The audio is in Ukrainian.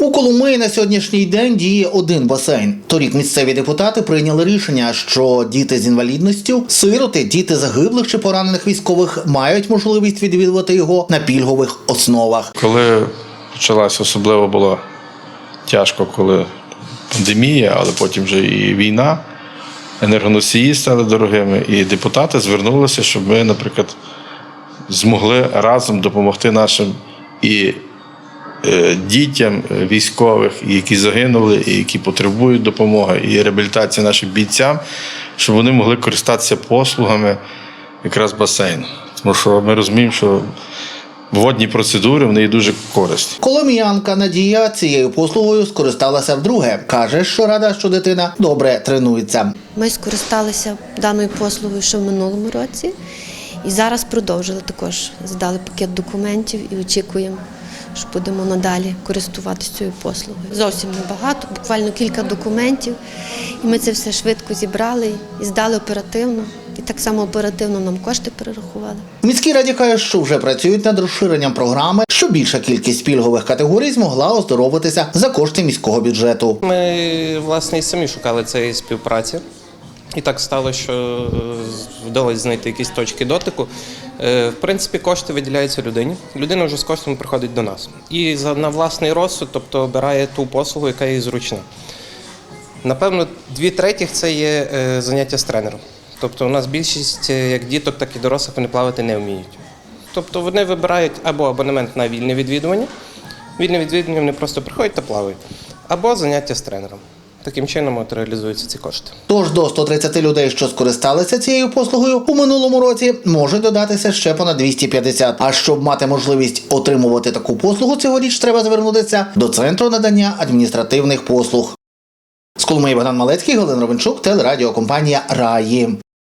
У Коломиї на сьогоднішній день діє один басейн. Торік місцеві депутати прийняли рішення, що діти з інвалідністю, сироти, діти загиблих чи поранених військових мають можливість відвідувати його на пільгових основах. Коли почалася, особливо було тяжко, коли пандемія, але потім вже і війна, енергоносії стали дорогими, і депутати звернулися, щоб ми, наприклад, змогли разом допомогти нашим і дітям е, військових, які загинули, і які потребують допомоги, і реабілітації нашим бійцям, щоб вони могли користатися послугами якраз басейну. Тому що ми розуміємо, що водні процедури вони є дуже корисні. Коломіянка Надія цією послугою скористалася вдруге. каже, що рада, що дитина добре тренується. Ми скористалися даною послугою ще в минулому році і зараз продовжили також. Здали пакет документів і очікуємо, що будемо надалі користуватися цією послугою. Зовсім небагато, буквально кілька документів. І ми це все швидко зібрали і здали оперативно. І так само оперативно нам кошти перерахували. В міській раді кажуть, що вже працюють над розширенням програми, щоб більша кількість пільгових категорій змогла оздоровитися за кошти міського бюджету. Ми власне і самі шукали цієї співпраці. І так стало, що е, вдалося знайти якісь точки дотику. Е, В принципі, кошти виділяються людині. Людина вже з коштами приходить до нас. І на власний розсуд, тобто обирає ту послугу, яка їй зручна. Напевно, дві третіх це є е, заняття з тренером. Тобто, у нас більшість як діток, так і дорослих вони плавати не вміють. Тобто вони вибирають або абонемент на вільне відвідування. Вільне відвідування вони просто приходять та плавають, або заняття з тренером. Таким чином от реалізуються ці кошти. Тож до 130 людей, що скористалися цією послугою у минулому році, може додатися ще понад 250. А щоб мати можливість отримувати таку послугу, цьогоріч треба звернутися до центру надання адміністративних послуг. З Богдан Малецький, Галина Ровенчук, телерадіокомпанія Раї.